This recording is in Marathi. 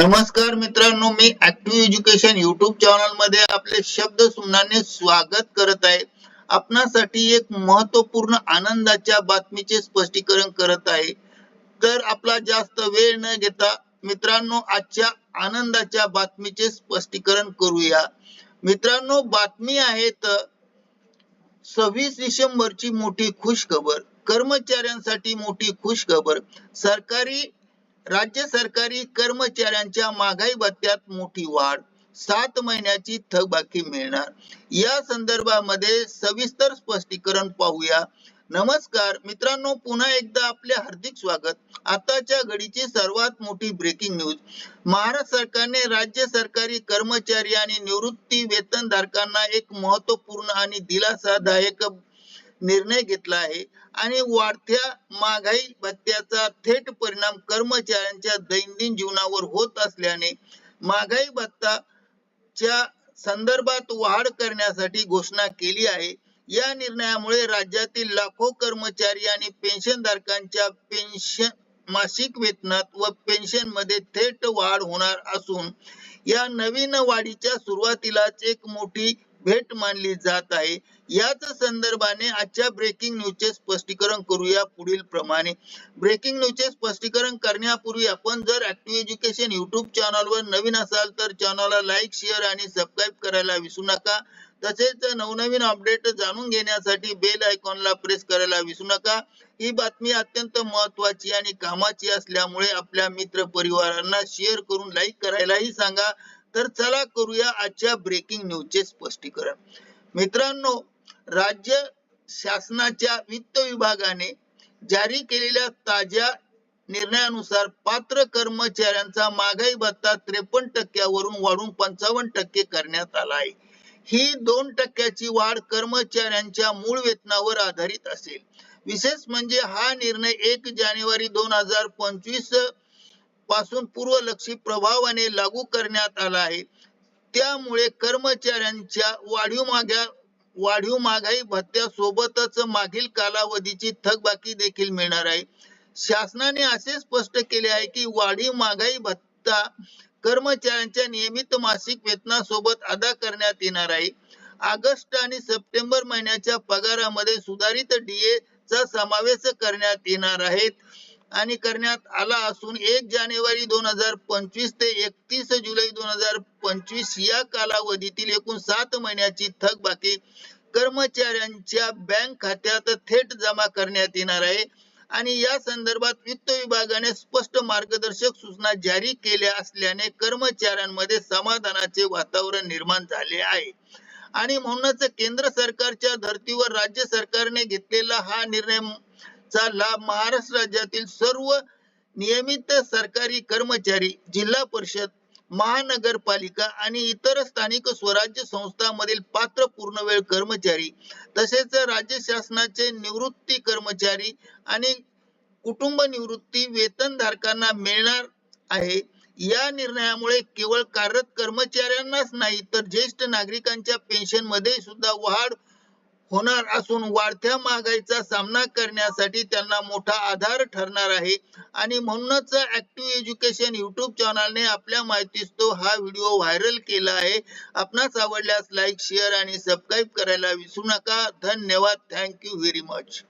नमस्कार मित्रांनो मी ऍक्टिव्ह एज्युकेशन युट्यूब चॅनलमध्ये आपले शब्द सुमनाने स्वागत करत आहे. आपणासाठी एक महत्त्वपूर्ण आनंदाच्या बातमीचे स्पष्टीकरण करत आहे. तर आपला जास्त वेळ न घेता मित्रांनो आजच्या आनंदाच्या बातमीचे स्पष्टीकरण करूया. मित्रांनो बातमी आहे तर सव्वीस डिसेंबरची मोठी खुश खबर कर्मचाऱ्यांसाठी मोठी खुश खबर सरकारी राज्य सरकारी कर्मचाऱ्यांच्या महागाई भत्त्यात मोठी वाढ. सात महिन्याची थकबाकी मिळणार. या संदर्भामध्ये सविस्तर स्पष्टीकरण पाहूया. नमस्कार मित्रांनो पुन्हा एकदा आपले हार्दिक स्वागत. आताच्या घडीची सर्वात मोठी ब्रेकिंग न्यूज महाराष्ट्र सरकारने राज्य सरकारी कर्मचारी आणि निवृत्ती वेतनधारकांना एक महत्त्वपूर्ण आणि दिलासादायक निर्णय घेतला आहे. आणि वाढत्या महागाई भत्त्याचा थेट परिणाम कर्मचाऱ्यांच्या दैनंदिन जीवनावर होत असल्याने महागाई भत्ताच्या संदर्भात वाढ करण्यासाठी घोषणा केली आहे. या निर्णयामुळे राज्यातील लाखो कर्मचारी आणि पेन्शनधारकांच्या पेन्शन मासिक वेतनात व पेन्शनमध्ये थेट वाढ होणार असून या नवीन वाढीच्या सुरुवातीलाच एक मोठी भेट मानली जात आहे. याच संदर्भाने आजच्या ब्रेकिंग न्यूजचे स्पष्टीकरण करूया पुढील प्रमाणे. ब्रेकिंग न्यूजचे स्पष्टीकरण करण्यापूर्वी आपण जर ऍक्टिव्ह एज्युकेशन युट्यूब चॅनलवर नवीन असाल तर चॅनलला लाईक शेअर आणि सबस्क्राईब करायला विसरू नका. तसेच नवनवीन अपडेट जाणून घेण्यासाठी बेल आयकॉनला प्रेस करायला विसरू नका. ही बातमी अत्यंत महत्वाची आणि कामाची असल्यामुळे आपल्या मित्र परिवारांना शेअर करून लाईक करायलाही सांगा. तर चला करूया आजच्या ब्रेकिंग न्यूजचे स्पष्टीकरण. मित्रांनो राज्य शासनाच्या वित्त विभागाने जारी केलेल्या ताज्या निर्णयानुसार पात्र कर्मचाऱ्यांचा महागाई भत्ता त्रेपन्न टक्क्यावरून वाढून पंचावन्न टक्के करण्यात आला आहे. ही दोन टक्क्याची वाढ कर्मचाऱ्यांच्या मूळ वेतनावर आधारित असेल. विशेष म्हणजे हा निर्णय एक जानेवारी दोन हजार पंचवीस पासून पूर्वलक्षी प्रभावाने लागू करण्यात आला आहे. त्यामुळे कर्मचाऱ्यांच्या वाढीव माग्या वाढीव महागाई भत्त्यासोबतच मागील कालावधीची थकबाकी देखील मिळणार आहे. शासनाने असे स्पष्ट केले आहे की वाढीव महागाई भत्ता कर्मचाऱ्यांच्या नियमित मासिक वेतनासोबत अदा करण्यात येणार आहे. ऑगस्ट आणि सप्टेंबर महिन्याच्या पगारामध्ये सुधारित डीए चा समावेश करण्यात येणार आहेत आणि करण्यात आला असून एक जानेवारी दोन हजार पंचवीस ते एकतीस जुलै दोन हजार पंचवीस या कालावधीतील एकूण सात महिन्याची थकबाकी कर्मचाऱ्यांच्या बँक खात्यात थेट जमा करण्यात येणार आहे. आणि या संदर्भात वित्त विभागाने स्पष्ट मार्गदर्शक सूचना जारी केल्या असल्याने कर्मचाऱ्यांमध्ये समाधानाचे वातावरण निर्माण झाले आहे. आणि म्हणूनच केंद्र सरकारच्या धर्तीवर राज्य सरकारने घेतलेला हा निर्णय चा लाभ महाराष्ट्र राज्यातील सर्व नियमित सरकारी कर्मचारी जिल्हा परिषद महानगरपालिका आणि इतर स्थानिक स्वराज्य संस्थांमधील पात्र पूर्णवेळ कर्मचारी तसेच राज्य शासनाचे निवृत्ती कर्मचारी आणि कुटुंब निवृत्ती वेतनधारकांना मिळणार आहे. या निर्णयामुळे केवळ कार्यरत कर्मचाऱ्यांनाच नाही तर ज्येष्ठ नागरिकांच्या पेन्शनमध्ये सुद्धा वाढ होणार असून वाढत्या महागाईचा सामना करण्यासाठी त्यांना मोठा आधार ठरणार आहे. आणि म्हणूनच ऍक्टिव्ह एज्युकेशन युट्यूब चॅनलने आपल्या माहितीस तो हा व्हिडिओ व्हायरल केला आहे. आपणास आवडल्यास लाईक शेअर आणि सबस्क्राईब करायला विसरू नका. धन्यवाद. Thank you very much